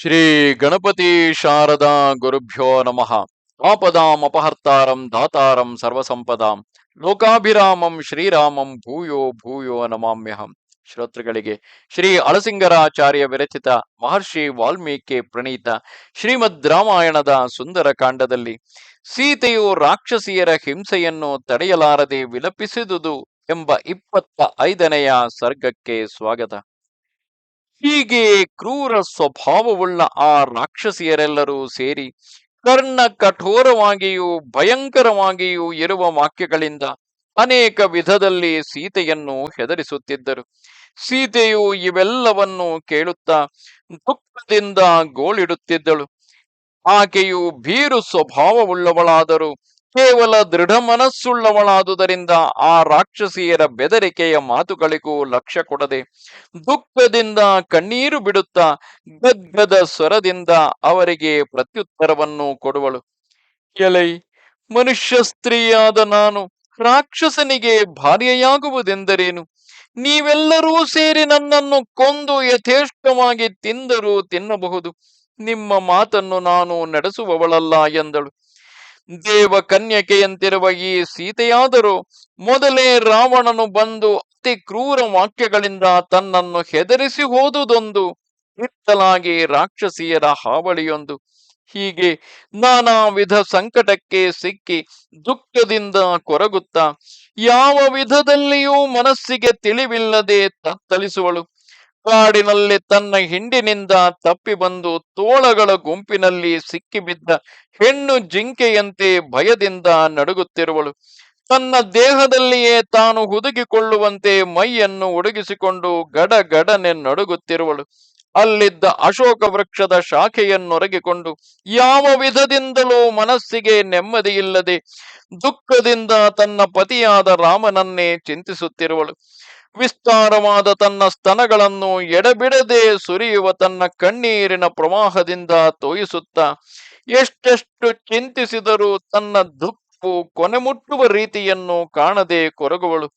ಶ್ರೀ ಗಣಪತಿ ಶಾರದಾ ಗುರುಭ್ಯೋ ನಮಃ. ಆಪದಾಂ ಅಪಹರ್ತಾರಂ ದಾತಾರಂ ಸರ್ವಸಂಪದಾಂ. ಲೋಕಾಭಿರಾಮಂ ಶ್ರೀರಾಮಂ ಭೂಯೋ ಭೂಯೋ ನಮಾಮ್ಯಹಂ. ಶ್ರೋತೃಗಳಿಗೆ ಶ್ರೀ ಅಳಸಿಂಗರಾಚಾರ್ಯ ವಿರಚಿತ ಮಹರ್ಷಿ ವಾಲ್ಮೀಕಿ ಪ್ರಣೀತ ಶ್ರೀಮದ್ ರಾಮಾಯಣದ ಸುಂದರ ಕಾಂಡದಲ್ಲಿ ಸೀತೆಯು ರಾಕ್ಷಸಿಯರ ಹಿಂಸೆಯನ್ನು ತಡೆಯಲಾರದೆ ವಿಲಪಿಸಿದುದು ಎಂಬ ಇಪ್ಪತ್ತ ಐದನೆಯ ಸರ್ಗಕ್ಕೆ ಸ್ವಾಗತ. ಹೀಗೆ ಕ್ರೂರ ಸ್ವಭಾವವುಳ್ಳ ಆ ರಾಕ್ಷಸಿಯರೆಲ್ಲರೂ ಸೇರಿ ಕರ್ಣ ಕಠೋರವಾಗಿಯೂ ಭಯಂಕರವಾಗಿಯೂ ಇರುವ ವಾಕ್ಯಗಳಿಂದ ಅನೇಕ ವಿಧದಲ್ಲಿ ಸೀತೆಯನ್ನು ಹೆದರಿಸುತ್ತಿದ್ದರು. ಸೀತೆಯು ಇವೆಲ್ಲವನ್ನು ಕೇಳುತ್ತಾ ದುಃಖದಿಂದ ಗೋಳಿಡುತ್ತಿದ್ದಳು. ಆಕೆಯು ಭೀರು ಸ್ವಭಾವವುಳ್ಳವಳಾದರೂ ಕೇವಲ ದೃಢ ಮನಸ್ಸುಳ್ಳವಳಾದುದರಿಂದ ಆ ರಾಕ್ಷಸಿಯರ ಬೆದರಿಕೆಯ ಮಾತುಗಳಿಗೂ ಲಕ್ಷ್ಯ ಕೊಡದೆ ದುಃಖದಿಂದ ಕಣ್ಣೀರು ಬಿಡುತ್ತಾ ಗದ್ಗದ ಸ್ವರದಿಂದ ಅವರಿಗೆ ಪ್ರತ್ಯುತ್ತರವನ್ನು ಕೊಡುವಳು. ಎಲೈ, ಮನುಷ್ಯ ಸ್ತ್ರೀಯಾದ ನಾನು ರಾಕ್ಷಸನಿಗೆ ಭಾರ್ಯೆಯಾಗುವುದೆಂದರೇನು? ನೀವೆಲ್ಲರೂ ಸೇರಿ ನನ್ನನ್ನು ಕೊಂದು ಯಥೇಷ್ಟವಾಗಿ ತಿಂದರೂ ತಿನ್ನಬಹುದು. ನಿಮ್ಮ ಮಾತನ್ನು ನಾನು ನಡೆಸುವವಳಲ್ಲ ಎಂದಳು. ದೇವ ಕನ್ಯಕೆಯಂತಿರುವ ಈ ಸೀತೆಯಾದರೂ ಮೊದಲೇ ರಾವಣನು ಬಂದು ಅತಿ ಕ್ರೂರ ವಾಕ್ಯಗಳಿಂದ ತನ್ನನ್ನು ಹೆದರಿಸಿ ಹೋದುದೊಂದು ಇತ್ತಲಾಗಿ ರಾಕ್ಷಸಿಯರ ಹಾವಳಿಯೊಂದು. ಹೀಗೆ ನಾನಾ ವಿಧ ಸಂಕಟಕ್ಕೆ ಸಿಕ್ಕಿ ದುಃಖದಿಂದ ಕೊರಗುತ್ತ ಯಾವ ವಿಧದಲ್ಲಿಯೂ ಮನಸ್ಸಿಗೆ ತಿಳಿವಿಲ್ಲದೆ ತತ್ತಳಿಸುವಳು ಕಾಡಿನಲ್ಲಿ ತನ್ನ ಹಿಂಡಿನಿಂದ ತಪ್ಪಿ ಬಂದು ತೋಳಗಳ ಗುಂಪಿನಲ್ಲಿ ಸಿಕ್ಕಿಬಿದ್ದ ಹೆಣ್ಣು ಜಿಂಕೆಯಂತೆ ಭಯದಿಂದ ನಡುಗುತ್ತಿರುವಳು. ತನ್ನ ದೇಹದಲ್ಲಿಯೇ ತಾನು ಹುದುಗಿಕೊಳ್ಳುವಂತೆ ಮೈಯನ್ನು ಒಡಗಿಸಿಕೊಂಡು ಗಡ ಗಡನೆ ನಡುಗುತ್ತಿರುವಳು. ಅಲ್ಲಿದ್ದ ಅಶೋಕ ವೃಕ್ಷದ ಶಾಖೆಯನ್ನೊರಗಿಕೊಂಡು ಯಾವ ವಿಧದಿಂದಲೂ ಮನಸ್ಸಿಗೆ ನೆಮ್ಮದಿಯಿಲ್ಲದೆ ದುಃಖದಿಂದ ತನ್ನ ಪತಿಯಾದ ರಾಮನನ್ನೇ ಚಿಂತಿಸುತ್ತಿರುವಳು. ವಿಸ್ತಾರವಾದ ತನ್ನ ಸ್ತನಗಳನ್ನು ಎಡಬಿಡದೆ ಸುರಿಯುವ ತನ್ನ ಕಣ್ಣೀರಿನ ಪ್ರವಾಹದಿಂದ ತೋಯಿಸುತ್ತ ಎಷ್ಟೆಷ್ಟು ಚಿಂತಿಸಿದರೂ ತನ್ನ ದುಃಖವು ಕೊನೆಮುಟ್ಟುವ ರೀತಿಯನ್ನು ಕಾಣದೆ ಕೊರಗುವಳು.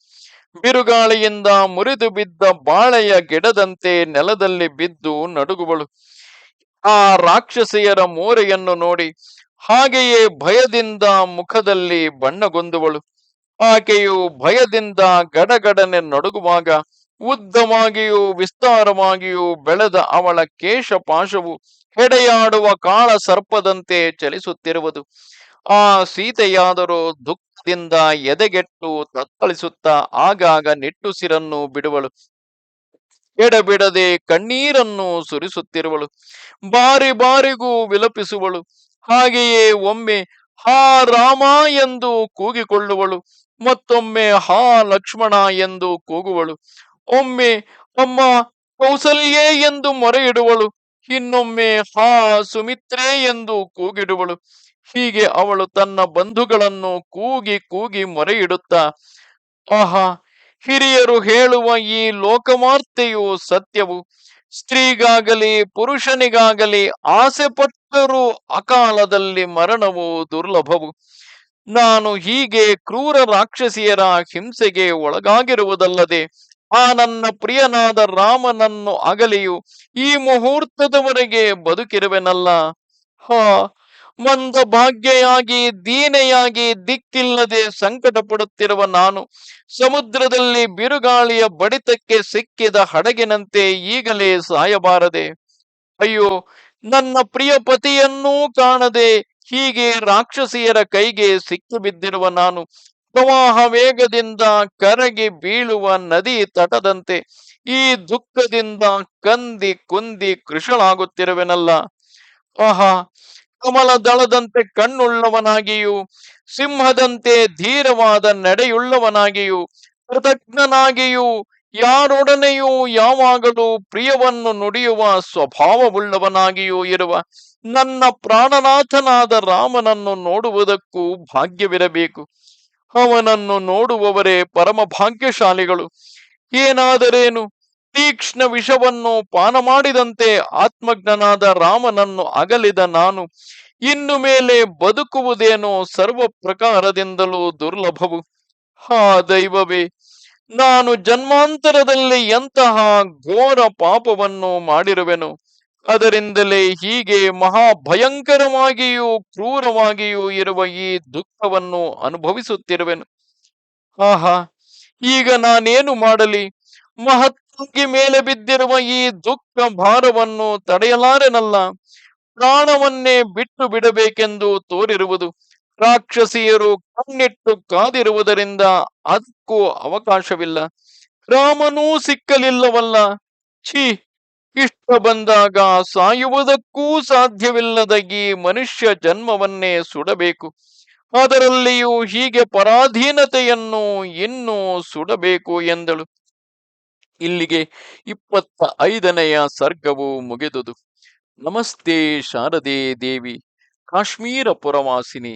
ಬಿರುಗಾಳಿಯಿಂದ ಮುರಿದು ಬಿದ್ದ ಬಾಳೆಯ ಗಿಡದಂತೆ ನೆಲದಲ್ಲಿ ಬಿದ್ದು ನಡುಗುವಳು. ಆ ರಾಕ್ಷಸಿಯರ ಮೋರೆಯನ್ನು ನೋಡಿ ಹಾಗೆಯೇ ಭಯದಿಂದ ಮುಖದಲ್ಲಿ ಬಣ್ಣಗೊಂದುವಳು. ಆಕೆಯು ಭಯದಿಂದ ಗಡಗಡನೆ ನಡುಗುವಾಗ ಉದ್ದವಾಗಿಯೂ ವಿಸ್ತಾರವಾಗಿಯೂ ಬೆಳೆದ ಅವಳ ಕೇಶ ಪಾಶವು ಹೆಡೆಯಾಡುವ ಕಾಳ ಸರ್ಪದಂತೆ ಚಲಿಸುತ್ತಿರುವುದು. ಆ ಸೀತೆಯಾದರೂ ದುಃಖದಿಂದ ಎದೆಗೆಟ್ಟು ತತ್ತಳಿಸುತ್ತಾ ಆಗಾಗ ನಿಟ್ಟುಸಿರನ್ನು ಬಿಡುವಳು. ಎಡಬಿಡದೆ ಕಣ್ಣೀರನ್ನು ಸುರಿಸುತ್ತಿರುವಳು. ಬಾರಿ ಬಾರಿಗೂ ವಿಲಪಿಸುವಳು. ಹಾಗೆಯೇ ಒಮ್ಮೆ ಹಾ ರಾಮ ಎಂದು ಕೂಗಿಕೊಳ್ಳುವಳು. ಮತ್ತೊಮ್ಮೆ ಹಾ ಲಕ್ಷ್ಮಣ ಎಂದು ಕೂಗುವಳು. ಒಮ್ಮೆ ಅಮ್ಮ ಕೌಸಲ್ಯೇ ಎಂದು ಮೊರೆ ಇಡುವಳು ಇನ್ನೊಮ್ಮೆ ಹಾ ಸುಮಿತ್ರೆ ಎಂದು ಕೂಗಿಡುವಳು. ಹೀಗೆ ಅವಳು ತನ್ನ ಬಂಧುಗಳನ್ನು ಕೂಗಿ ಕೂಗಿ ಮೊರೆ ಆಹಾ, ಹಿರಿಯರು ಹೇಳುವ ಈ ಲೋಕಮಾರ್ತೆಯು ಸತ್ಯವು. ಸ್ತ್ರೀಗಾಗಲಿ, ಪುರುಷನಿಗಾಗಲಿ ಆಸೆ ಪಟ್ಟರೂ ಅಕಾಲದಲ್ಲಿ ಮರಣವು ದುರ್ಲಭವು. ನಾನು ಹೀಗೆ ಕ್ರೂರ ರಾಕ್ಷಸಿಯರ ಹಿಂಸೆಗೆ ಒಳಗಾಗಿರುವುದಲ್ಲದೆ ಆ ನನ್ನ ಪ್ರಿಯನಾದ ರಾಮನನ್ನು ಅಗಲಿಯು ಈ ಮುಹೂರ್ತದವರೆಗೆ ಬದುಕಿರುವೆನಲ್ಲ. ಹಾ ಮಂದ ಭಾಗ್ಯೆಯಾಗಿ ದೀನೆಯಾಗಿ, ದಿಕ್ಕಿಲ್ಲದೆ ಸಂಕಟ ಪಡುತ್ತಿರುವ ನಾನು ಸಮುದ್ರದಲ್ಲಿ ಬಿರುಗಾಳಿಯ ಬಡಿತಕ್ಕೆ ಸಿಕ್ಕಿದ ಹಡಗಿನಂತೆ ಈಗಲೇ ಸಾಯಬಾರದೆ. ಅಯ್ಯೋ, ನನ್ನ ಪ್ರಿಯ ಪತಿಯನ್ನೂ ಕಾಣದೆ ಹೀಗೆ ರಾಕ್ಷಸಿಯರ ಕೈಗೆ ಸಿಕ್ಕಿಬಿದ್ದಿರುವ ನಾನು ಪ್ರವಾಹ ವೇಗದಿಂದ ಕರಗಿ ಬೀಳುವ ನದಿ ತಟದಂತೆ ಈ ದುಃಖದಿಂದ ಕಂದಿ ಕುಂದಿ ಕೃಷಳಾಗುತ್ತಿರುವೆನಲ್ಲ ಆಹಾ ಕಮಲ ದಳದಂತೆ ಕಣ್ಣುಳ್ಳವನಾಗಿಯೂ, ಸಿಂಹದಂತೆ ಧೀರವಾದ ನಡೆಯುಳ್ಳವನಾಗಿಯೂ, ಕೃತಜ್ಞನಾಗಿಯೂ ಯಾರೊಡನೆಯೂ ಯಾವಾಗಲೂ ಪ್ರಿಯವನ್ನು ನುಡಿಯುವ ಸ್ವಭಾವವುಳ್ಳವನಾಗಿಯೂ ಇರುವ ನನ್ನ ಪ್ರಾಣನಾಥನಾದ ರಾಮನನ್ನು ನೋಡುವುದಕ್ಕೂ ಭಾಗ್ಯವಿರಬೇಕು. ಅವನನ್ನು ನೋಡುವವರೇ ಪರಮ ಭಾಗ್ಯಶಾಲಿಗಳು. ಏನಾದರೇನು? ತೀಕ್ಷ್ಣ ವಿಷವನ್ನು ಪಾನ ಮಾಡಿದಂತೆ ಆತ್ಮಜ್ಞನಾದ ರಾಮನನ್ನು ಅಗಲಿದ ನಾನು ಇನ್ನು ಮೇಲೆ ಬದುಕುವುದೇನೋ ಸರ್ವ ಪ್ರಕಾರದಿಂದಲೂ ದುರ್ಲಭವು. ಹಾ ದೈವವೇ ನಾನು ಜನ್ಮಾಂತರದಲ್ಲಿ ಎಂತಹ ಘೋರ ಪಾಪವನ್ನು ಮಾಡಿರುವೆನು? ಅದರಿಂದಲೇ ಹೀಗೆ ಮಹಾಭಯಂಕರವಾಗಿಯೂ ಕ್ರೂರವಾಗಿಯೂ ಇರುವ ಈ ದುಃಖವನ್ನು ಅನುಭವಿಸುತ್ತಿರುವೆನು. ಆಹಾ, ಈಗ ನಾನೇನು ಮಾಡಲಿ? ಮಹತ್ತಾಗಿ ಮೇಲೆ ಬಿದ್ದಿರುವ ಈ ದುಃಖ ಭಾರವನ್ನು ತಡೆಯಲಾರೆನಲ್ಲ. ಪ್ರಾಣವನ್ನೇ ಬಿಟ್ಟು ಬಿಡಬೇಕೆಂದು ತೋರಿರುವುದು ರಾಕ್ಷಸಿಯರು ಕಣ್ಣಿಟ್ಟು ಕಾದಿರುವುದರಿಂದ ಅದಕ್ಕೂ ಅವಕಾಶವಿಲ್ಲ. ರಾಮನೂ ಸಿಕ್ಕಲಿಲ್ಲವಲ್ಲ. ಛೀ, ಇಷ್ಟ ಬಂದಾಗ ಸಾಯುವುದಕ್ಕೂ ಸಾಧ್ಯವಿಲ್ಲದ ಮನುಷ್ಯ ಜನ್ಮವನ್ನೇ ಸುಡಬೇಕು. ಅದರಲ್ಲಿಯೂ ಹೀಗೆ ಪರಾಧೀನತೆಯನ್ನು ಇನ್ನೂ ಸುಡಬೇಕು ಎಂದಳು. ಇಲ್ಲಿಗೆ ಇಪ್ಪತ್ತ ಐದನೆಯ ಸರ್ಗವು ಮುಗಿದುದು. ನಮಸ್ತೆ ಶಾರದೆ ದೇವಿ, ಕಾಶ್ಮೀರ ಪುರವಾಸಿನಿ.